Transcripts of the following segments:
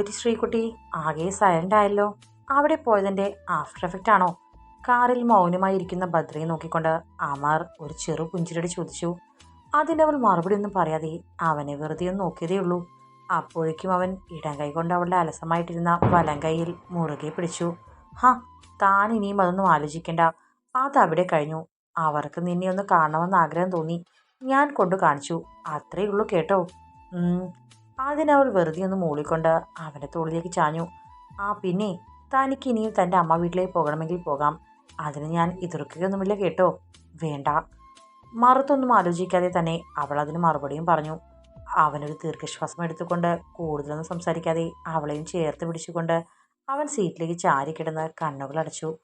പറ്റി ശ്രീകുട്ടി ആകെ സൈലന്റ് ആയല്ലോ. അവിടെ പോയതിന്റെ ആഫ്റ്റർ എഫക്റ്റ് ആണോ? കാറിൽ മൗനമായി ഇരിക്കുന്ന ഭദ്രയെ നോക്കിക്കൊണ്ട് അമർ ഒരു ചെറു പുഞ്ചിരടി ചോദിച്ചു. അതിനവൾ മറുപടി ഒന്നും പറയാതെ അവനെ വെറുതെ ഒന്ന് നോക്കിയതേ ഉള്ളൂ. അപ്പോഴേക്കും അവൻ ഇടം കൈ കൊണ്ട് അവളുടെ അലസമായിട്ടിരുന്ന വലം കൈയിൽ മുറുകെ പിടിച്ചു. ഹാ താൻ ഇനിയും അതൊന്നും ആലോചിക്കണ്ട. അതവിടെ കഴിഞ്ഞു. അവർക്ക് നിന്നെ ഒന്ന് കാണണമെന്ന് ആഗ്രഹം തോന്നി. ഞാൻ കൊണ്ടു കാണിച്ചു അത്രയേ ഉള്ളൂ കേട്ടോ. ഉം. അതിനവൾ വെറുതെ ഒന്ന് മൂളിക്കൊണ്ട് അവന്റെ തോളിലേക്ക് ചാഞ്ഞു. ആ പിന്നെ തനിക്ക് ഇനിയും തന്റെ അമ്മ വീട്ടിലേക്ക് പോകണമെങ്കിൽ പോകാം. അതിന് ഞാൻ എതിർക്കുകയൊന്നുമില്ല കേട്ടോ. വേണ്ട. മറുത്തൊന്നും ആലോചിക്കാതെ തന്നെ അവൾ അതിന് മറുപടിയും പറഞ്ഞു. അവനൊരു ദീർഘശ്വാസം എടുത്തുകൊണ്ട് കൂടുതലൊന്നും സംസാരിക്കാതെ അവളെയും ചേർത്ത് പിടിച്ചുകൊണ്ട് അവൻ സീറ്റിലേക്ക് ചാരി കിടന്ന് കണ്ണുകൾ അടച്ചു.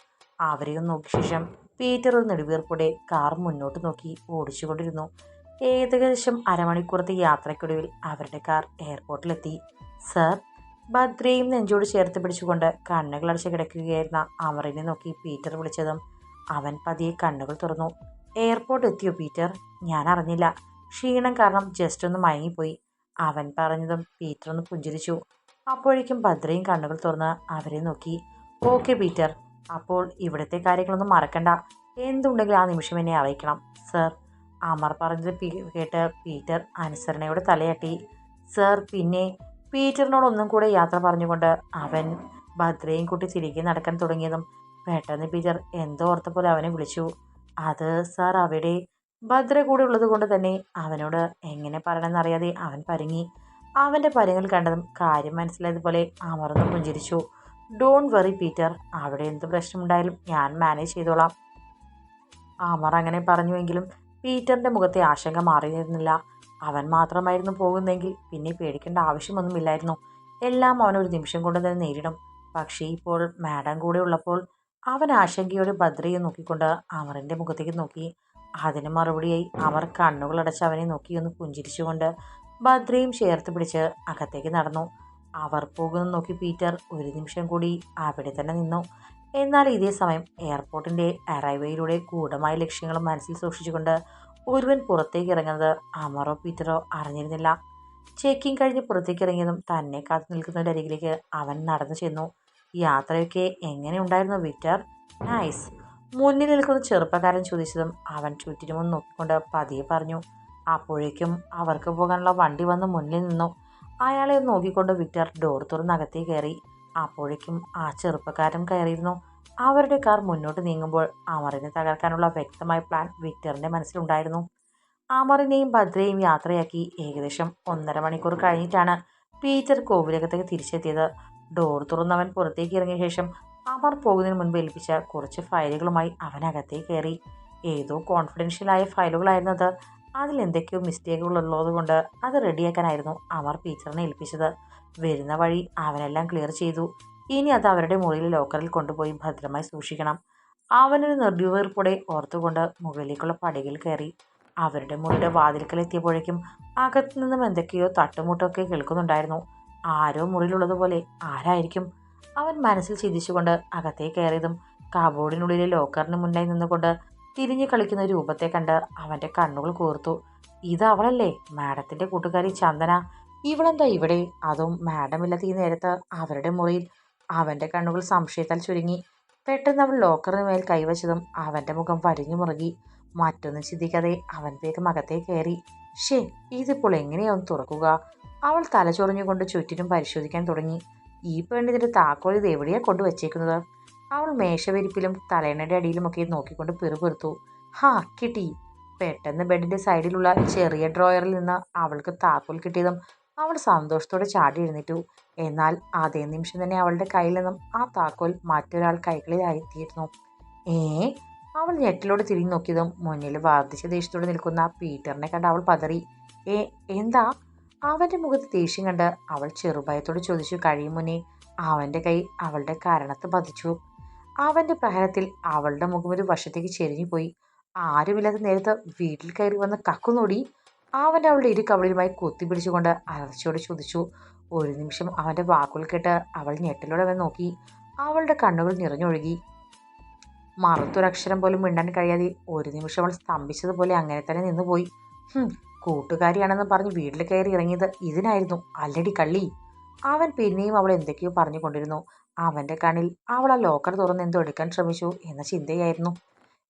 അവരെയും നോക്കിയ ശേഷം പീറ്റർ ഒരു നെടുവീർപ്പോടെ കാർ മുന്നോട്ട് നോക്കി ഓടിച്ചുകൊണ്ടിരുന്നു. ഏകദേശം അരമണിക്കൂറത്തെ യാത്രയ്ക്കൊടുവിൽ അവരുടെ കാർ എയർപോർട്ടിലെത്തി. സർ ഭദ്രയും നെഞ്ചോട് ചേർത്ത് പിടിച്ചുകൊണ്ട് കണ്ണുകൾ അടച്ച് കിടക്കുകയായിരുന്ന അമറിനെ നോക്കി പീറ്റർ വിളിച്ചതും അവൻ പതിയെ കണ്ണുകൾ തുറന്നു. എയർപോർട്ട് എത്തിയോ പീറ്റർ? ഞാൻ അറിഞ്ഞില്ല. ക്ഷീണം കാരണം ജസ്റ്റ് ഒന്ന് മയങ്ങിപ്പോയി അവൻ പറഞ്ഞതും പീറ്റർ ഒന്ന് പുഞ്ചിരിച്ചു. അപ്പോഴേക്കും ഭദ്രയും കണ്ണുകൾ തുറന്ന് അവരെ നോക്കി. Okay Peter. അപ്പോൾ ഇവിടുത്തെ കാര്യങ്ങളൊന്നും മറക്കണ്ട. എന്തുണ്ടെങ്കിലും ആ നിമിഷം എന്നെ അറിയിക്കണം സർ. അമർ പറഞ്ഞത് കേട്ട പീറ്റർ അനുസരണയോടെ തലയാട്ടി. സർ പിന്നെ പീറ്ററിനോട് ഒന്നും കൂടെ യാത്ര പറഞ്ഞുകൊണ്ട് അവൻ ഭദ്രയും കൂട്ടി തിരികെ നടക്കാൻ തുടങ്ങിയതും പെട്ടെന്ന് പീറ്റർ എന്തോ ഓർത്ത പോലെ അവനെ വിളിച്ചു. അത് സാർ അവിടെ ഭദ്ര കൂടെ ഉള്ളത് കൊണ്ട് തന്നെ അവനോട് എങ്ങനെ പറയണമെന്നറിയാതെ അവൻ പരുങ്ങി. അവന്റെ പരങ്ങൾ കണ്ടതും കാര്യം മനസ്സിലായതുപോലെ അമർന്ന് പുഞ്ചിരിച്ചു. Don't worry Peter. അവിടെ എന്ത് പ്രശ്നമുണ്ടായാലും ഞാൻ മാനേജ് ചെയ്തോളാം. അമർ അങ്ങനെ പറഞ്ഞുവെങ്കിലും പീറ്ററിന്റെ മുഖത്തെ ആശങ്ക മാറിയിരുന്നില്ല. അവൻ മാത്രമായിരുന്നു പോകുന്നെങ്കിൽ പിന്നെ പേടിക്കേണ്ട ആവശ്യമൊന്നുമില്ലായിരുന്നു. എല്ലാം അവൻ ഒരു നിമിഷം കൊണ്ട് തന്നെ നേരിടും. പക്ഷേ ഇപ്പോൾ മാഡം കൂടെ ഉള്ളപ്പോൾ അവൻ ആശങ്കയോടെ ഭദ്രയെ നോക്കിക്കൊണ്ട് അമറിന്റെ മുഖത്തേക്ക് നോക്കി. അതിന് മറുപടിയായി അവർ കണ്ണുകളടച്ച് അവനെ നോക്കി ഒന്ന് പുഞ്ചിരിച്ചുകൊണ്ട് ഭദ്രയും ചേർത്ത് പിടിച്ച് അകത്തേക്ക് നടന്നു. അവർ പോകുന്നത് നോക്കി പീറ്റർ ഒരു നിമിഷം കൂടി അവിടെ തന്നെ നിന്നു. എന്നാൽ ഇതേ സമയം എയർപോർട്ടിന്റെ അറൈവയിലൂടെ ഗൂഢമായ ലക്ഷ്യങ്ങളും മനസ്സിൽ സൂക്ഷിച്ചുകൊണ്ട് ഒരുവൻ പുറത്തേക്ക് ഇറങ്ങുന്നത് അമറോ പീറ്ററോ അറിഞ്ഞിരുന്നില്ല. ചെക്കിംഗ് കഴിഞ്ഞ് പുറത്തേക്ക് ഇറങ്ങിയതും തന്നെ കാത്തു നിൽക്കുന്നതിന്റെ അരികിലേക്ക് അവൻ നടന്നു ചെന്നു. യാത്രയൊക്കെ എങ്ങനെ ഉണ്ടായിരുന്നു വിക്ടർ? നൈസ്. മുന്നിൽ നിൽക്കുന്ന ചെറുപ്പക്കാരൻ ചോദിച്ചതും അവൻ ചുറ്റിനും നോക്കിക്കൊണ്ട് പതിയെ പറഞ്ഞു അപ്പോഴേക്കും അവർക്ക് പോകാനുള്ള വണ്ടി വന്ന് മുന്നിൽ നിന്നു. അയാളെ നോക്കിക്കൊണ്ട് വിക്ടർ ഡോർ തുറന്ന് കയറി. അപ്പോഴേക്കും ആ ചെറുപ്പക്കാരൻ കയറിയിരുന്നു. അവരുടെ കാർ മുന്നോട്ട് നീങ്ങുമ്പോൾ അമറിനെ തകർക്കാനുള്ള വ്യക്തമായ പ്ലാൻ വിക്ടറിന്റെ മനസ്സിലുണ്ടായിരുന്നു. അമറിനെയും ഭദ്രയെയും യാത്രയാക്കി ഏകദേശം ഒന്നര മണിക്കൂർ കഴിഞ്ഞിട്ടാണ് പീറ്റർ കോവിലകത്തേക്ക് തിരിച്ചെത്തിയത്. ഡോർ തുറന്നവൻ പുറത്തേക്ക് ഇറങ്ങിയ ശേഷം അമർ പോകുന്നതിന് മുൻപ് ഏൽപ്പിച്ച കുറച്ച് ഫയലുകളുമായി അവൻ അകത്തേക്ക് കയറി. ഏതോ കോൺഫിഡൻഷ്യലായ ഫയലുകളായിരുന്നത് അത്. അതിൽ എന്തൊക്കെയോ മിസ്റ്റേക്കുകൾ ഉള്ളതുകൊണ്ട് അത് റെഡിയാക്കാനായിരുന്നു അമർ പീറ്ററിനെ ഏൽപ്പിച്ചത്. വരുന്ന വഴി അവനെല്ലാം ക്ലിയർ ചെയ്തു. ഇനി അത് അവരുടെ മുറിയിൽ ലോക്കറിൽ കൊണ്ടുപോയി ഭദ്രമായി സൂക്ഷിക്കണം. അവനൊരു നെടുവീർപ്പോടെ ഓർത്തുകൊണ്ട് മുകളിലേക്കുള്ള പടികൾ കയറി അവരുടെ മുറിയുടെ വാതിൽക്കലെത്തിയപ്പോഴേക്കും അകത്തു നിന്നും എന്തൊക്കെയോ തട്ടുമുട്ടൊക്കെ കേൾക്കുന്നുണ്ടായിരുന്നു. ആരോ മുറിയിലുള്ളതുപോലെ ആരായിരിക്കും? അവൻ മനസ്സിൽ ചിന്തിച്ചുകൊണ്ട് അകത്തേക്ക് കയറിയതും കബോർഡിനുള്ളിലെ ലോക്കറിന് മുന്നിലായി നിന്നുകൊണ്ട് തിരിഞ്ഞു കളിക്കുന്ന രൂപത്തെ കണ്ട് അവന്റെ കണ്ണുകൾ കൂർത്തു. ഇത് അവളല്ലേ? മാഡത്തിന്റെ കൂട്ടുകാരി ചന്ദന. ഇവളെന്താ ഇവിടെ? അതും മാഡം ഇല്ലാത്ത ഈ നേരത്ത് അവരുടെ മുറിയിൽ അവന്റെ കണ്ണുകൾ സംശയത്താൽ ചുരുങ്ങി. പെട്ടെന്ന് അവൾ ലോക്കറിന് മേൽ കൈവച്ചതും അവന്റെ മുഖം വരിഞ്ഞു മുറുകി. മറ്റൊന്നും ചിന്തിക്കാതെ അവൻ വേഗം അകത്തേ കയറി. ഷേ ഇതിപ്പോൾ എങ്ങനെയാവും തുറക്കുക? അവൾ തലചൊറിഞ്ഞുകൊണ്ട് ചുറ്റിനും പരിശോധിക്കാൻ തുടങ്ങി. ഈ പെണ്ണിതിന്റെ താക്കോൽ ഇത് എവിടെയാണ് കൊണ്ടുവച്ചേക്കുന്നത്? അവൾ മേശവിരിപ്പിലും തലേണയുടെ അടിയിലുമൊക്കെ നോക്കിക്കൊണ്ട് പിറുപിറുത്തു. ഹാ കിട്ടി. പെട്ടെന്ന് ബെഡിന്റെ സൈഡിലുള്ള ചെറിയ ഡ്രോയറിൽ നിന്ന് അവൾക്ക് താക്കോൽ കിട്ടിയതും അവൾ സന്തോഷത്തോടെ ചാടി എഴുന്നേറ്റു. എന്നാൽ അതേ നിമിഷം തന്നെ അവളുടെ കയ്യിൽ നിന്നും ആ താക്കോൽ മറ്റൊരാൾ കൈകളിലായി എത്തിയിരുന്നു ഏ? അവൾ ഞെട്ടിലോട് തിരിഞ്ഞു നോക്കിയതും മുന്നിൽ വർദ്ധിച്ച ദേഷ്യത്തോടെ നിൽക്കുന്ന പീറ്ററിനെ കണ്ട് അവൾ പതറി. ഏ എന്താ? അവന്റെ മുഖത്ത് ദേഷ്യം കണ്ട് അവൾ ചെറുഭയത്തോട് ചോദിച്ചു കഴിയും മുന്നേ അവന്റെ കൈ അവളുടെ കരണത്ത് പതിച്ചു. അവന്റെ പ്രഹരത്തിൽ അവളുടെ മുഖം ഒരു വശത്തേക്ക് ചെരിഞ്ഞുപോയി. ആരുമില്ലാത്ത നേരത്ത് വീട്ടിൽ കയറി വന്ന് കക്കുനോടി. അവൻ അവളുടെ ഇരു കവളിലുമായി കുത്തിപ്പിടിച്ചുകൊണ്ട് അലർച്ചയോട് ചോദിച്ചു ഒരു നിമിഷം അവന്റെ വാക്കുകൾ കേട്ട് അവൾ ഞെട്ടലോടെ അവൻ നോക്കി. അവളുടെ കണ്ണുകൾ നിറഞ്ഞൊഴുകി. മറുത്തൊരക്ഷരം പോലും മിണ്ടാൻ കഴിയാതെ ഒരു നിമിഷം അവൾ സ്തംഭിച്ചതുപോലെ അങ്ങനെ തന്നെ നിന്നുപോയി. കൂട്ടുകാരിയാണെന്ന് പറഞ്ഞ് വീട്ടിൽ കയറി ഇറങ്ങിയത് ഇതിനായിരുന്നു അല്ലടി കള്ളി. അവൻ പിന്നെയും അവൾ എന്തൊക്കെയോ പറഞ്ഞുകൊണ്ടിരുന്നു അവന്റെ കണ്ണിൽ അവൾ ആ ലോക്കർ തുറന്ന് എന്തോ എടുക്കാൻ ശ്രമിച്ചു എന്ന ചിന്തയായിരുന്നു.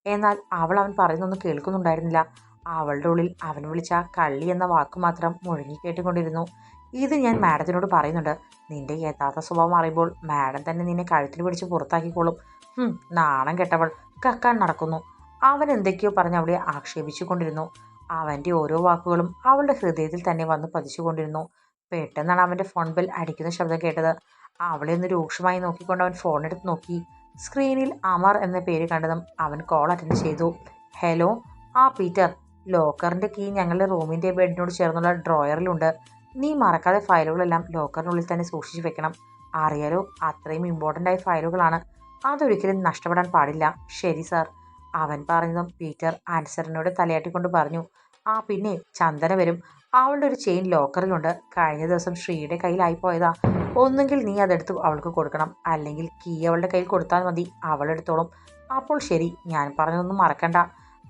എന്നാൽ അവൾ അവൻ പറയുന്നൊന്നും കേൾക്കുന്നുണ്ടായിരുന്നില്ല. അവളുടെ ഉള്ളിൽ അവൻ വിളിച്ച കള്ളി എന്ന വാക്ക് മാത്രം മുഴങ്ങി കേട്ടുകൊണ്ടിരുന്നു. ഇത് ഞാൻ മാഡത്തിനോട് പറയുന്നുണ്ട്. നിന്റെ യഥാർത്ഥ സ്വഭാവം അറിയുമ്പോൾ മാഡം തന്നെ നിന്നെ കഴുത്തിൽ പിടിച്ച് പുറത്താക്കിക്കോളും. നാണം കെട്ടവൾ കക്കാൻ നടക്കുന്നു. അവൻ എന്തൊക്കെയോ പറഞ്ഞ് അവളെ ആക്ഷേപിച്ചു കൊണ്ടിരുന്നു അവന്റെ ഓരോ വാക്കുകളും അവളുടെ ഹൃദയത്തിൽ തന്നെ വന്ന് പതിച്ചുകൊണ്ടിരുന്നു. പെട്ടെന്നാണ് അവന്റെ ഫോൺ ബെൽ അടിക്കുന്ന ശബ്ദം കേട്ടത്. അവളെ ഒന്ന് രൂക്ഷമായി നോക്കിക്കൊണ്ട് അവൻ ഫോൺ എടുത്ത് നോക്കി. സ്ക്രീനിൽ അമർ എന്ന പേര് കണ്ടതും അവൻ കോൾ അറ്റൻഡ് ചെയ്തു. ഹലോ ആ പീറ്റർ. ലോക്കറിന്റെ കീ ഞങ്ങളുടെ റൂമിന്റെ ബെഡിനോട് ചേർന്നുള്ള ഡ്രോയറിലുണ്ട്. നീ മറക്കാതെ ഫയലുകളെല്ലാം ലോക്കറിനുള്ളിൽ തന്നെ സൂക്ഷിച്ചു വെക്കണം. അറിയാലോ അത്രയും ഇമ്പോർട്ടന്റ് ആയ ഫയലുകളാണ്. അതൊരിക്കലും നഷ്ടപ്പെടാൻ പാടില്ല. ശരി സാർ അവൻ പറഞ്ഞതും പീറ്റർ ആൻസറിനോട് തലയാട്ടിക്കൊണ്ട് പറഞ്ഞു. ആ പിന്നെ ചന്ദന വരും. അവളുടെ ഒരു ചെയിൻ ലോക്കറിലുണ്ട്. കഴിഞ്ഞ ദിവസം ശ്രീയുടെ കയ്യിലായി പോയതാ. ഒന്നുകിൽ നീ അതെടുത്ത് അവൾക്ക് കൊടുക്കണം. അല്ലെങ്കിൽ കീ അവളുടെ കയ്യിൽ കൊടുത്താൽ മതി. അവളെടുത്തോളും അപ്പോൾ ശരി ഞാൻ പറഞ്ഞതൊന്നും മറക്കണ്ട.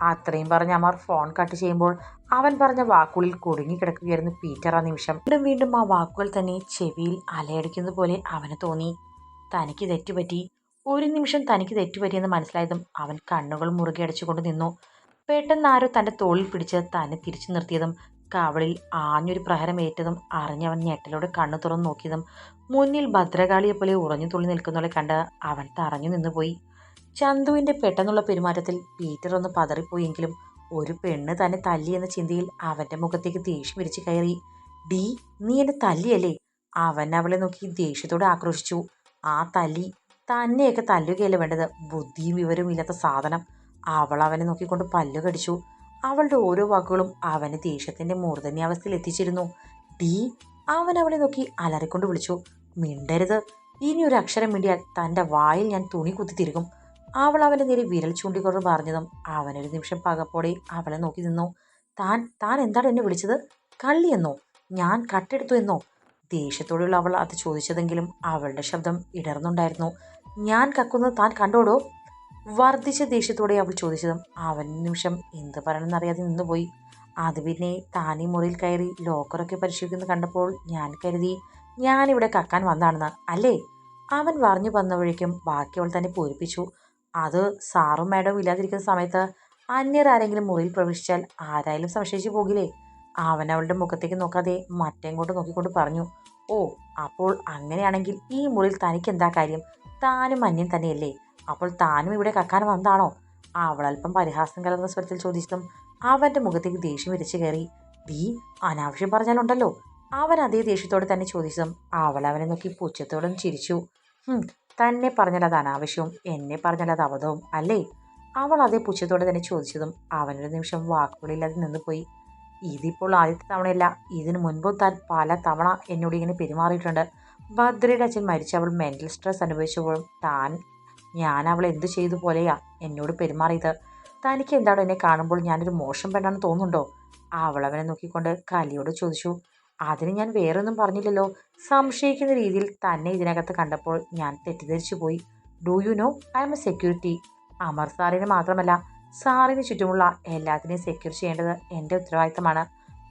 അത്രയും പറഞ്ഞ് അമർ ഫോൺ കട്ട് ചെയ്യുമ്പോൾ അവൻ പറഞ്ഞ വാക്കുകളിൽ കുടുങ്ങിക്കിടക്കുകയായിരുന്നു പീറ്റർ ആ നിമിഷം. വീണ്ടും വീണ്ടും ആ വാക്കുകൾ തന്നെ ചെവിയിൽ അലയടിക്കുന്നത് പോലെ അവന് തോന്നി. തനിക്ക് തെറ്റുപറ്റി. ഒരു നിമിഷം തനിക്ക് തെറ്റുപറ്റിയെന്ന് മനസ്സിലായതും അവൻ കണ്ണുകൾ മുറുകെ അടിച്ചുകൊണ്ട് നിന്നു. പെട്ടെന്ന് ആരോ തന്റെ തോളിൽ പിടിച്ച് തന്നെ തിരിച്ചു നിർത്തിയതും കവളിൽ ആഞ്ഞൊരു പ്രഹരം ഏറ്റതും അറിഞ്ഞവൻ ഞെട്ടലോടെ കണ്ണു തുറന്നു നോക്കിയതും മുന്നിൽ ഭദ്രകാളിയെപ്പോലെ ഉറഞ്ഞു തുള്ളി നിൽക്കുന്നവളെ കണ്ട് അവൻ തറഞ്ഞു നിന്നുപോയി. ചന്തുവിന്റെ പെട്ടെന്നുള്ള പെരുമാറ്റത്തിൽ പീറ്റർ ഒന്ന് പതറിപ്പോയെങ്കിലും ഒരു പെണ്ണ് തന്നെ തല്ലി എന്ന ചിന്തയിൽ അവന്റെ മുഖത്തേക്ക് ദേഷ്യം വിരിച്ച് കയറി. ഡി നീ എന്നെ തല്ലിയല്ലേ? അവൻ അവളെ നോക്കി ദേഷ്യത്തോടെ ആക്രോശിച്ചു. ആ തല്ലി തന്നെയൊക്കെ തല്ലുകയല്ല വേണ്ടത്? ബുദ്ധിയും വിവരവും ഇല്ലാത്ത സാധനം. അവൾ അവനെ നോക്കിക്കൊണ്ട് പല്ലു കടിച്ചു. അവളുടെ ഓരോ വാക്കുകളും അവനെ ദേഷ്യത്തിന്റെ മൂർധന്യാവസ്ഥയിൽ എത്തിച്ചിരുന്നു. ഡി അവൻ അവളെ നോക്കി അലറിക്കൊണ്ട് വിളിച്ചു. മിണ്ടരുത്. ഇനി ഒരു അക്ഷരം മിണ്ടിയാൽ തന്റെ വായിൽ ഞാൻ തുണി കുത്തി തിരുകും അവൾ അവന്റെ നേരെ വിരൽ ചൂണ്ടിക്കൊണ്ട് പറഞ്ഞതും അവനൊരു നിമിഷം പകപ്പോടെ അവളെ നോക്കി നിന്നു. താൻ താൻ എന്താണ് എന്നെ വിളിച്ചത്? കള്ളിയെന്നോ ഞാൻ കട്ടെടുത്തു എന്നോ? ദേഷ്യത്തോടെയുള്ള അവൾ അത് ചോദിച്ചതെങ്കിലും അവളുടെ ശബ്ദം ഇടർന്നുണ്ടായിരുന്നു. ഞാൻ കക്കുന്നത് താൻ കണ്ടോടോ? വർദ്ധിച്ച ദേഷ്യത്തോടെ അവൾ ചോദിച്ചതും അവൻ നിമിഷം എന്ത് പറയണമെന്നറിയാതെ നിന്നുപോയി. അത് പിന്നെ താൻ മുറിയിൽ കയറി ലോക്കറൊക്കെ പരിശോധിക്കുന്നത് കണ്ടപ്പോൾ ഞാൻ കരുതി ഞാനിവിടെ കക്കാൻ വന്നാണെന്ന് അല്ലേ? അവൻ പറഞ്ഞു വന്നവഴേക്കും ബാക്കി അവൾ തന്നെ പൂരിപ്പിച്ചു. അത് സാറും മാഡവും ഇല്ലാതിരിക്കുന്ന സമയത്ത് അന്യർ ആരെങ്കിലും മുറിയിൽ പ്രവേശിച്ചാൽ ആരായാലും സംശയിച്ചു പോകില്ലേ? അവൻ അവളുടെ മുഖത്തേക്ക് നോക്കാതെ മറ്റെങ്ങോട്ട് നോക്കിക്കൊണ്ട് പറഞ്ഞു ഓ അപ്പോൾ അങ്ങനെയാണെങ്കിൽ ഈ മുറിയിൽ തനിക്ക് എന്താ കാര്യം? താനും അന്യൻ തന്നെയല്ലേ? അപ്പോൾ താനും ഇവിടെ കക്കാൻ വന്നതാണോ? അവൾ അല്പം പരിഹാസം കലർന്ന സ്വരത്തിൽ ചോദിച്ചതും അവന്റെ മുഖത്തേക്ക് ദേഷ്യം വിരിച്ചു കയറി നീ അനാവശ്യം പറഞ്ഞാലുണ്ടല്ലോ. അവൻ അതേ ദേഷ്യത്തോടെ തന്നെ ചോദിച്ചതും അവൾ അവനെ നോക്കി പുച്ഛത്തോടെ ചിരിച്ചു. "ഹും, തന്നെ പറഞ്ഞാൽ അത് അനാവശ്യവും എന്നെ പറഞ്ഞാൽ അത് അബദ്ധവും അല്ലേ? അവൾ അതേ പുച്ഛത്തോടെ തന്നെ ചോദിച്ചതും അവനൊരു നിമിഷം വാക്കുകളില്ലാതെ നിന്നുപോയി ഇതിപ്പോൾ ആദ്യത്തെ തവണയല്ല ഇതിനു മുൻപും താൻ പല തവണ എന്നോട് ഇങ്ങനെ പെരുമാറിയിട്ടുണ്ട്. ഭദ്രയുടെ അച്ഛൻ മരിച്ച അവൾ മെന്റൽ സ്ട്രെസ് അനുഭവിച്ചപ്പോഴും താൻ ഞാൻ അവൾ എന്തു ചെയ്തു പോലെയാ എന്നോട് പെരുമാറിയത്. തനിക്ക് എന്താണ് എന്നെ കാണുമ്പോൾ ഞാനൊരു മോശം പെണ്ണാണെന്ന് തോന്നുന്നുണ്ടോ? അവൾ അവനെ നോക്കിക്കൊണ്ട് കലിയോട് ചോദിച്ചു അതിന് ഞാൻ വേറൊന്നും പറഞ്ഞില്ലല്ലോ. സംശയിക്കുന്ന രീതിയിൽ തന്നെ ഇതിനകത്ത് കണ്ടപ്പോൾ ഞാൻ തെറ്റിദ്ധരിച്ചു പോയി. Do you know I am a security Amar സാറിന് മാത്രമല്ല സാറിന് ചുറ്റുമുള്ള എല്ലാത്തിനെയും സെക്യൂർ ചെയ്യേണ്ടത് എന്റെ ഉത്തരവാദിത്തമാണ്.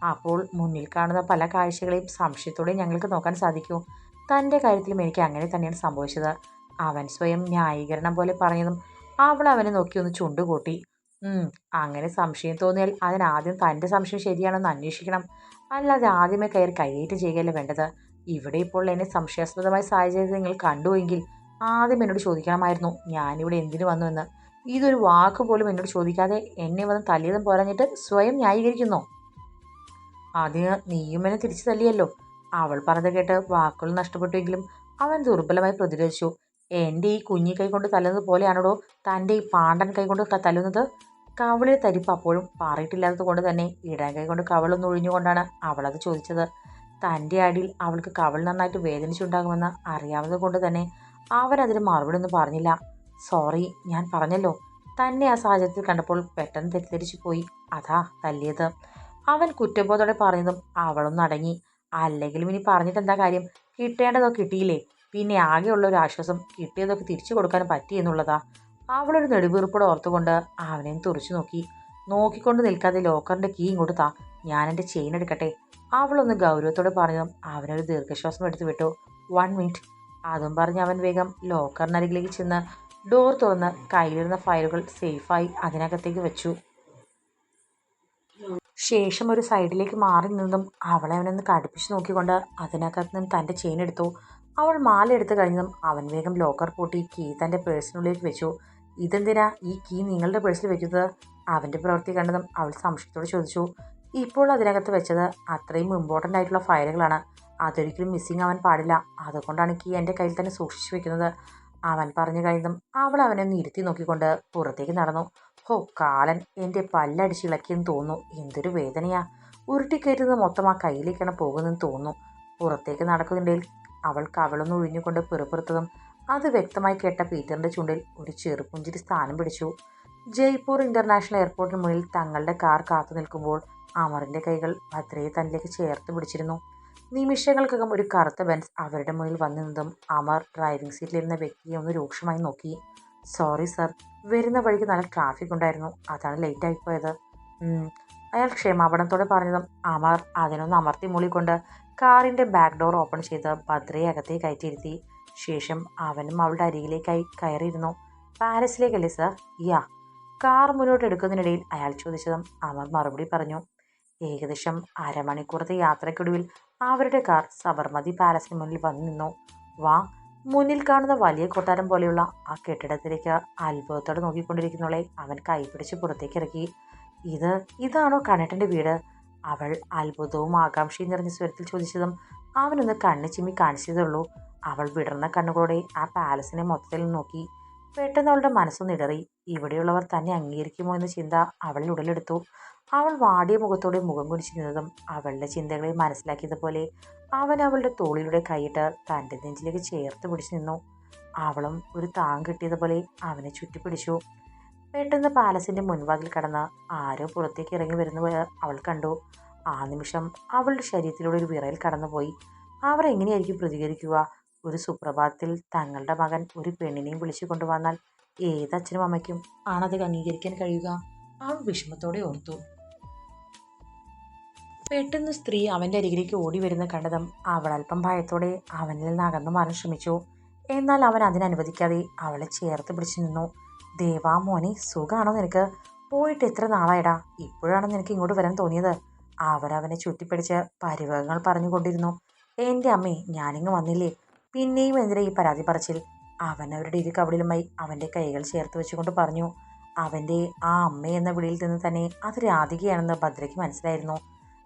അപ്പോൾ മുന്നിൽ കാണുന്ന പല കാഴ്ചകളെയും സംശയത്തോടെ ഞങ്ങൾക്ക് നോക്കാൻ സാധിക്കൂ. തന്റെ കാര്യത്തിലും എനിക്ക് അങ്ങനെ തന്നെയാണ് സംഭവിച്ചത്. അവൻ സ്വയം ന്യായീകരണം പോലെ പറഞ്ഞതും അവൾ അവനെ നോക്കി ഒന്ന് ചുണ്ടുകൂട്ടി. അങ്ങനെ സംശയം തോന്നിയാൽ അതിനാദ്യം തന്റെ സംശയം ശരിയാണെന്ന് അന്വേഷിക്കണം. അല്ലാതെ ആദ്യമേ കയറി കയ്യേറ്റം ചെയ്യുകയല്ല വേണ്ടത്? ഇവിടെ ഇപ്പോൾ എന്നെ സംശയാസ്പദമായ സാഹചര്യത്തിൽ നിങ്ങൾ കണ്ടുവെങ്കിൽ ആദ്യം എന്നോട് ചോദിക്കണമായിരുന്നു. ഞാനിവിടെ എന്തിനു വന്നു എന്ന്. ഇതൊരു വാക്ക് പോലും എന്നോട് ചോദിക്കാതെ എന്നെ വന്ന് തല്ലിയതും പോരാഞ്ഞിട്ട് സ്വയം ന്യായീകരിക്കുന്നു. ആദ്യം നീയും എന്നെ തിരിച്ചു തല്ലിയല്ലോ. അവൾ പറഞ്ഞത് കേട്ട് വാക്കുകൾ നഷ്ടപ്പെട്ടുവെങ്കിലും അവൻ ദുർബലമായി പ്രതിരോധിച്ചു എന്റെ ഈ കുഞ്ഞി കൈ കൊണ്ട് തല്ലുന്നത് പോലെയാണോ തന്റെ ഈ പാണ്ടൻ കൈ കൊണ്ട് തല്ലുന്നത്? കവളിൽ തരിപ്പ് അപ്പോഴും പാറിയിട്ടില്ലാത്തത് കൊണ്ട് തന്നെ ഇടം കൈ കൊണ്ട് കവളൊന്ന് ഒഴിഞ്ഞുകൊണ്ടാണ് അവളത് ചോദിച്ചത്. തന്റെ അടിയിൽ അവൾക്ക് കവൾ നന്നായിട്ട് വേദനിച്ചുണ്ടാകുമെന്ന് അറിയാവുന്നത് കൊണ്ട് തന്നെ അവരതിന് മറുപടി ഒന്നും പറഞ്ഞില്ല. സോറി ഞാൻ പറഞ്ഞല്ലോ. തന്നെ ആ സാഹചര്യത്തിൽ കണ്ടപ്പോൾ പെട്ടെന്ന് തെറ്റിദ്ധരിച്ചു പോയി. അതാ തല്ലിയത്. അവൻ കുറ്റബോധോടെ പറഞ്ഞതും അവളൊന്ന് അടങ്ങി. അല്ലെങ്കിലും ഇനി പറഞ്ഞിട്ട് എന്താ കാര്യം? കിട്ടേണ്ടതൊക്കെ കിട്ടിയില്ലേ? പിന്നെ ആകെയുള്ള ഒരു ആശ്വാസം കിട്ടിയതൊക്കെ തിരിച്ചു കൊടുക്കാൻ പറ്റി എന്നുള്ളതാ. അവളൊരു നെടുവീർപ്പോടെ ഓർത്തുകൊണ്ട് അവനെ തുറച്ചു നോക്കി. നോക്കിക്കൊണ്ട് നിൽക്കാതെ ലോക്കറിന്റെ കീ ഇങ്ങോട്ട് താ. ഞാൻ എന്റെ ചെയിൻ എടുക്കട്ടെ. അവളൊന്ന് ഗൗരവത്തോടെ പറഞ്ഞതും അവനൊരു ദീർഘശ്വാസം എടുത്തു വിട്ടു. വൺ മിനിറ്റ് അതും പറഞ്ഞ് അവൻ വേഗം ലോക്കറിനരികിലേക്ക് ചെന്ന് ഡോർ തുറന്ന് കയ്യിലിരുന്ന ഫയലുകൾ സേഫായി അതിനകത്തേക്ക് വെച്ചു. ശേഷം ഒരു സൈഡിലേക്ക് മാറി നിന്നും അവളെ അവനൊന്ന് കടുപ്പിച്ച് നോക്കിക്കൊണ്ട് അതിനകത്ത് നിന്നും തന്റെ ചെയിൻ എടുത്തു. അവൾ മാല എടുത്തു കഴിഞ്ഞതും അവൻ വേഗം ലോക്കർ പൂട്ടി കീ തന്റെ പേഴ്സിനുള്ളിലേക്ക് വെച്ചു. ഇതെന്തിനാ ഈ കീ നിങ്ങളുടെ പേഴ്സിൽ വെക്കുന്നത്? അവന്റെ പ്രവൃത്തി കണ്ടതും അവൾ സംശയത്തോട് ചോദിച്ചു. ഇപ്പോൾ അതിനകത്ത് വെച്ചത് അത്രയും ഇമ്പോർട്ടന്റ് ആയിട്ടുള്ള ഫയലുകളാണ്. അതൊരിക്കലും മിസ്സിങ് ആവാൻ പാടില്ല. അതുകൊണ്ടാണ് കീ എന്റെ കയ്യിൽ തന്നെ സൂക്ഷിച്ചു വെക്കുന്നത്. അവൻ പറഞ്ഞു കഴിഞ്ഞതും അവൾ അവനെ ഒന്ന് ഇരുത്തി നോക്കിക്കൊണ്ട് പുറത്തേക്ക് നടന്നു. ഹോ കാലൻ എന്റെ പല്ലടിച്ച് ഇളക്കിയെന്ന് തോന്നുന്നു. എന്തൊരു വേദനയാ. ഉരുട്ടിക്കയറ്റുന്നത് മൊത്തം ആ കയ്യിലേക്കാണ് പോകുന്നതെന്ന് തോന്നുന്നു. പുറത്തേക്ക് നടക്കുന്നുണ്ടെങ്കിൽ അവൾ കവളൊന്ന് ഒഴിഞ്ഞുകൊണ്ട് പിറുപിറുത്തതും അത് വ്യക്തമായി കേട്ട പീറ്ററിന്റെ ചുണ്ടിൽ ഒരു ചെറുപുഞ്ചിരി സ്ഥാനം പിടിച്ചു. ജയ്പൂർ ഇന്റർനാഷണൽ എയർപോർട്ടിന് മുന്നിൽ തങ്ങളുടെ കാർ കാത്തു നിൽക്കുമ്പോൾ അമറിന്റെ കൈകൾ ഭദ്രയെ തന്നിലേക്ക് ചേർത്ത് പിടിച്ചിരുന്നു. നിമിഷങ്ങൾക്കകം ഒരു കറുത്ത ബെൻസ് അവരുടെ മുന്നിൽ വന്നു നിന്നതും അമർ ഡ്രൈവിംഗ് സീറ്റിലിരുന്ന വ്യക്തിയെ ഒന്ന് രൂക്ഷമായി നോക്കി. സോറി സർ വരുന്ന വഴിക്ക് നല്ല ട്രാഫിക് ഉണ്ടായിരുന്നു. അതാണ് ലേറ്റ് ആയിപ്പോയത് അയാൾ ക്ഷമാപണത്തോടെ പറഞ്ഞതും അമർ അതിനൊന്ന് അമർത്തി മൂളിക്കൊണ്ട് കാറിന്റെ ബാക്ക് ഡോർ ഓപ്പൺ ചെയ്ത് ഭദ്രയെ അകത്തേക്ക് കയറ്റിയിരുത്തി. ശേഷം അവനും അവളുടെ അരികിലേക്കായി കയറിയിരുന്നു. പാരീസിലേക്കല്ലേ സർ യാ കാർ മുന്നോട്ട് എടുക്കുന്നതിനിടയിൽ അയാൾ ചോദിച്ചതും അമർ മറുപടി പറഞ്ഞു. ഏകദേശം അരമണിക്കൂറത്തെ യാത്രയ്ക്കൊടുവിൽ അവരുടെ കാർ സബർമതി പാലസിന് മുന്നിൽ വന്നു നിന്നു. വാ മുന്നിൽ കാണുന്ന വലിയ കൊട്ടാരം പോലെയുള്ള ആ കെട്ടിടത്തിലേക്ക് അത്ഭുതത്തോടെ നോക്കിക്കൊണ്ടിരിക്കുന്നവളെ അവൻ കൈപിടിച്ച് പുറത്തേക്ക് ഇറക്കി. ഇത് ഇതാണോ കണ്ണേട്ടന്റെ വീട്? അവൾ അത്ഭുതവും ആകാംക്ഷയും നിറഞ്ഞ സ്വരത്തിൽ ചോദിച്ചതും അവനൊന്ന് കണ്ണ് ചിമ്മി കാണിച്ചതുള്ളൂ അവൾ വിടർന്ന കണ്ണുകളോടെ ആ പാലസിനെ മൊത്തത്തിൽ നോക്കി. പെട്ടെന്ന് അവളുടെ മനസ്സൊന്നിടറി ഇവിടെയുള്ളവർ തന്നെ അംഗീകരിക്കുമോ എന്ന ചിന്ത അവളിൽ ഉടലെടുത്തു. അവൾ വാടിയ മുഖത്തോടെ മുഖം കുടിച്ചിരുന്നതും അവളുടെ ചിന്തകളെ മനസ്സിലാക്കിയതുപോലെ അവൻ അവളുടെ തോളിലൂടെ കൈയിട്ട് തന്റെ നെഞ്ചിലേക്ക് ചേർത്ത് പിടിച്ചു നിന്നു. അവളും ഒരു താങ് കിട്ടിയതുപോലെ അവനെ ചുറ്റിപ്പിടിച്ചു. പെട്ടെന്ന് പാലസിന്റെ മുൻവാതിൽ കടന്ന് ആരോ പുറത്തേക്ക് ഇറങ്ങി വരുന്ന അവൾ കണ്ടു. ആ നിമിഷം അവളുടെ ശരീരത്തിലൂടെ ഒരു വിറയിൽ കടന്നുപോയി. അവർ എങ്ങനെയായിരിക്കും പ്രതികരിക്കുക? ഒരു സുപ്രഭാതത്തിൽ തങ്ങളുടെ മകൻ ഒരു പെണ്ണിനെയും വിളിച്ചു കൊണ്ടുവന്നാൽ ഏതച്ഛനും അമ്മയ്ക്കും ആണത് അംഗീകരിക്കാൻ കഴിയുക? ആ വിഷമത്തോടെ ഓർത്തു. പെട്ടെന്ന് സ്ത്രീ അവന്റെ അരികിലേക്ക് ഓടി വരുന്ന കണ്ടതും അവൾ അല്പം ഭയത്തോടെ അവനിൽ നിന്ന് അകന്നു മാറാൻ ശ്രമിച്ചു. എന്നാൽ അവൻ അതിനനുവദിക്കാതെ അവളെ ചേർത്ത് പിടിച്ചു നിന്നു. ദേവാ മോനെ സുഖമാണോ നിനക്ക്? പോയിട്ട് എത്ര നാളായടാ? ഇപ്പോഴാണ് നിനക്ക് ഇങ്ങോട്ട് വരാൻ തോന്നിയത്. അവരവനെ ചുറ്റിപ്പിടിച്ച് പരിവകങ്ങൾ പറഞ്ഞുകൊണ്ടിരുന്നു. എന്റെ അമ്മേ ഞാനിങ്ങ് വന്നില്ലേ? പിന്നെയും എന്തിനാ ഈ പരാതി പറച്ചിൽ? അവൻ അവരുടെ ഇരു കവിളിലുമായി അവന്റെ കൈകൾ ചേർത്ത് വെച്ചുകൊണ്ട് പറഞ്ഞു അവന്റെ ആ അമ്മ എന്ന വിളിയിൽ നിന്ന് തന്നെ അത് രാധികയാണെന്ന് ഭദ്രയ്ക്ക് മനസ്സിലായിരുന്നു.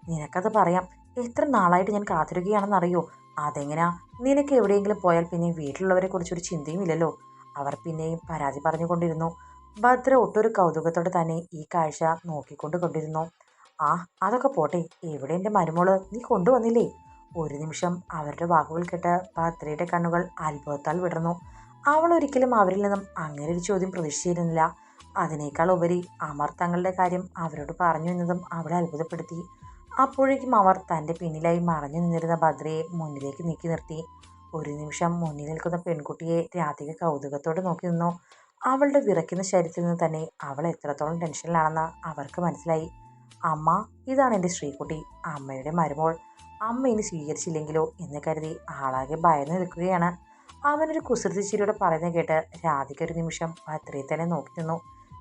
നിനക്കത് പറയാം. എത്ര നാളായിട്ട് ഞാൻ കാത്തിരിക്കുകയാണെന്നറിയോ? അതെങ്ങനാ? നിനക്ക് എവിടെയെങ്കിലും പോയാൽ പിന്നെ വീട്ടിലുള്ളവരെ കുറിച്ചൊരു ചിന്തയും ഇല്ലല്ലോ. അവർ പിന്നെയും പരാതി പറഞ്ഞുകൊണ്ടിരുന്നു. ഭദ്ര ഒട്ടൊരു കൗതുകത്തോടെ തന്നെ ഈ കാഴ്ച നോക്കിക്കൊണ്ട് കൊണ്ടിരുന്നു ആ അതൊക്കെ പോട്ടെ. എവിടെ എന്റെ മരുമോൾ? നീ കൊണ്ടുവന്നില്ലേ? ഒരു നിമിഷം അവരുടെ വാക്കുകൾ കേട്ട പാത്രയുടെ കണ്ണുകൾ അത്ഭുതത്താൽ വിടർന്നു. അവൾ ഒരിക്കലും അവരിൽ നിന്നും അങ്ങനെ ഒരു ചോദ്യം പ്രതീക്ഷിച്ചിരുന്നില്ല. അതിനേക്കാൾ ഉപരി അമർ തങ്ങളുടെ കാര്യം അവരോട് പറഞ്ഞു എന്നതും അവളെ അത്ഭുതപ്പെടുത്തി. അപ്പോഴേക്കും അവർ തന്റെ പിന്നിലായി മറഞ്ഞു നിന്നിരുന്ന ഭദ്രയെ മുന്നിലേക്ക് നീക്കി നിർത്തി. ഒരു നിമിഷം മുന്നിൽ നിൽക്കുന്ന പെൺകുട്ടിയെ രാധിക കൗതുകത്തോടെ നോക്കി നിന്നു. അവളുടെ വിറയ്ക്കുന്ന ശരീരത്തിൽ നിന്ന് തന്നെ അവൾ എത്രത്തോളം ടെൻഷനിലാണെന്ന് അവർക്ക് മനസ്സിലായി. അമ്മ ഇതാണ് എന്റെ ശ്രീകുട്ടി അമ്മയുടെ മരുമോൾ. അമ്മ ഇനി സ്വീകരിച്ചില്ലെങ്കിലോ എന്ന് കരുതി ആളാകെ ഭയന്ന് നിൽക്കുകയാണ്. അവനൊരു കുസൃതി ചിരിയോടെ പറയുന്നത് കേട്ട് രാധിക ഒരു നിമിഷം ഭദ്രയെ തന്നെ നോക്കി നിന്നു.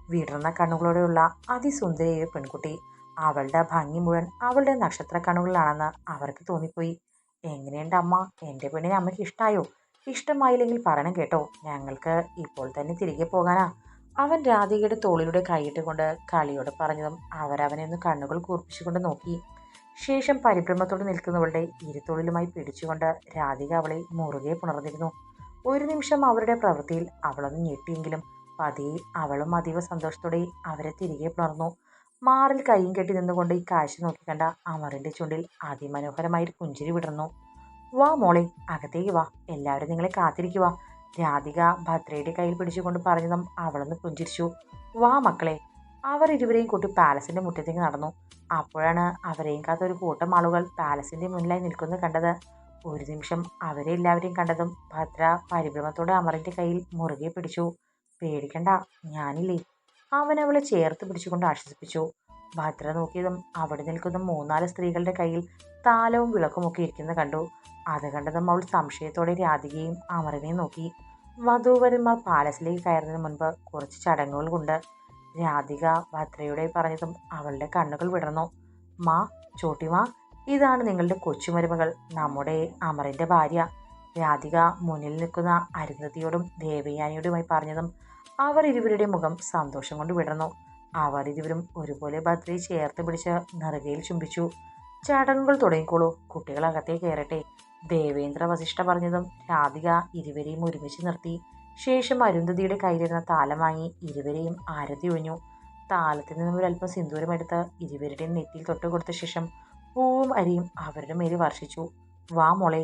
വിടർന്ന കണ്ണുകളോടെയുള്ള അതിസുന്ദരിയായ പെൺകുട്ടി. അവളുടെ ഭംഗി മുഴുവൻ അവളുടെ നക്ഷത്ര കണ്ണുകളിലാണെന്ന് അവർക്ക് തോന്നിപ്പോയി. എങ്ങനെയുണ്ട് അമ്മ? എന്റെ പെണ്ണിനെ അമ്മയ്ക്ക് ഇഷ്ടമായോ ഇഷ്ടമായില്ലെങ്കിൽ പറയണം കേട്ടോ. ഞങ്ങൾക്ക് ഇപ്പോൾ തന്നെ തിരികെ പോകാനാ. അവൻ രാധികയുടെ തോളിലൂടെ കൈയിട്ട് കൊണ്ട് കളിയോട് പറഞ്ഞതും അവരവനെ ഒന്ന് കണ്ണുകൾ കൂർപ്പിച്ചുകൊണ്ട് നോക്കി. ശേഷം പരിഭ്രമത്തോടെ നിൽക്കുന്നവളുടെ ഇരുത്തൊഴിലുമായി പിടിച്ചുകൊണ്ട് രാധിക അവളെ മുറുകെ പുണർന്നിരുന്നു. ഒരു നിമിഷം അവരുടെ പ്രവൃത്തിയിൽ അവളൊന്ന് ഞെട്ടിയെങ്കിലും പതിയെ അവളും അതീവ സന്തോഷത്തോടെ അവരെ തിരികെ പുണർന്നു. മാറിൽ കൈയും കെട്ടി നിന്നുകൊണ്ട് ഈ കാഴ്ച നോക്കിക്കണ്ട അമറിന്റെ ചുണ്ടിൽ അതിമനോഹരമായി പുഞ്ചിരി വിടർന്നു. വാ മോളെ അകത്തേക്ക് വാ. എല്ലാവരും നിങ്ങളെ കാത്തിരിക്കുക രാധിക ഭദ്രയുടെ കയ്യിൽ പിടിച്ചുകൊണ്ട് പറഞ്ഞതും അവളൊന്ന് പുഞ്ചിരിച്ചു. വാ മക്കളെ അവർ ഇരുവരെയും കൂട്ടി പാലസിന്റെ മുറ്റത്തേക്ക് നടന്നു. അപ്പോഴാണ് അവരെയും കാത്ത ഒരു കൂട്ടം ആളുകൾ പാലസിന്റെ മുന്നിലായി നിൽക്കുന്നത് കണ്ടത്. ഒരു നിമിഷം അവരെ എല്ലാവരെയും കണ്ടതും ഭദ്ര പരിഭ്രമത്തോടെ അമറിന്റെ കയ്യിൽ മുറുകെ പിടിച്ചു. പേടിക്കണ്ട ഞാനില്ലേ? അവൻ അവളെ ചേർത്ത് പിടിച്ചുകൊണ്ട് ആശ്വസിപ്പിച്ചു. ഭദ്ര നോക്കിയതും അവിടെ നിൽക്കുന്ന മൂന്നാൽ സ്ത്രീകളുടെ കയ്യിൽ താലവും വിളക്കുമൊക്കെ ഇരിക്കുന്നത് കണ്ടു. അത് കണ്ടതും അവൾ സംശയത്തോടെ രാധികയും അമറിനെയും നോക്കി. വധൂവരന്മാർ പാലസിലേക്ക് കയറുന്നതിന് മുൻപ് കുറച്ച് ചടങ്ങുകൾ കൊണ്ട് രാധിക ഭദ്രയുടെ പറഞ്ഞതും അവളുടെ കണ്ണുകൾ വിടർന്നു. മാ ചോട്ടിമാ ഇതാണ് നിങ്ങളുടെ കൊച്ചുമരുമകൾ നമ്മുടെ അമറിന്റെ ഭാര്യ. രാധിക മുന്നിൽ നിൽക്കുന്ന അരുന്ധതിയോടും ദേവയാനിയോടുമായി പറഞ്ഞതും അവർ ഇരുവരുടെ മുഖം സന്തോഷം കൊണ്ട് വിടർന്നു. അവർ ഇരുവരും ഒരുപോലെ ഭദ്രയെ ചേർത്ത് പിടിച്ച് നെറുകയിൽ ചുംബിച്ചു. ചടങ്ങുകൾ തുടങ്ങിക്കോളൂ കുട്ടികൾ അകത്തേ കയറട്ടെ ദേവേന്ദ്ര വസിഷ്ഠ പറഞ്ഞതും രാധിക ഇരുവരെയും ഒരുമിച്ച് നിർത്തി. ശേഷം അരുന്ധതിയുടെ കയ്യിലിരുന്ന താലം വാങ്ങി ഇരുവരെയും ആരതി ഒഴിഞ്ഞു. താലത്തിൽ നിന്നും ഒരല്പം സിന്ദൂരമെടുത്ത് ഇരുവരുടെയും നെറ്റിയിൽ തൊട്ട് കൊടുത്ത ശേഷം പൂവും അരിയും അവരുടെ മേൽ വർഷിച്ചു. വാ മോളെ.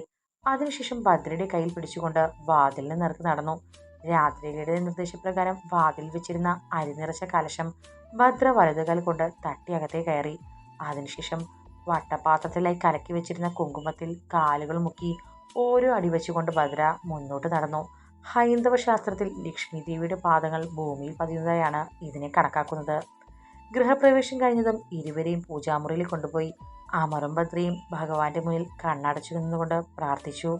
അതിനുശേഷം ഭദ്രയുടെ കയ്യിൽ പിടിച്ചുകൊണ്ട് വാതിലിന് നിറത്ത് നടന്നു. രാത്രിയുടെ നിർദ്ദേശപ്രകാരം വാതിൽ വെച്ചിരുന്ന അരി നിറച്ച കലശം ഭദ്ര വലതുകാൽ കൊണ്ട് തട്ടി അകത്തെ കയറി. അതിനുശേഷം വട്ടപാത്രത്തിലായി കലക്കി വെച്ചിരുന്ന കുങ്കുമത്തിൽ കാലുകൾ മുക്കി ഓരോ അടി വെച്ചുകൊണ്ട് ഭദ്ര മുന്നോട്ട് നടന്നു. ഹൈന്ദവ ശാസ്ത്രത്തിൽ ലക്ഷ്മി ദേവിയുടെ പാദങ്ങൾ ഭൂമിയിൽ പതിയുന്നതായാണ് ഇതിനെ കണക്കാക്കുന്നത്. ഗൃഹപ്രവേശം കഴിഞ്ഞതും ഇരുവരെയും പൂജാമുറിയിൽ കൊണ്ടുപോയി. അമറും ഭദ്രയും ഭഗവാന്റെ മുന്നിൽ കണ്ണടച്ചു നിന്നുകൊണ്ട് പ്രാർത്ഥിച്ചു.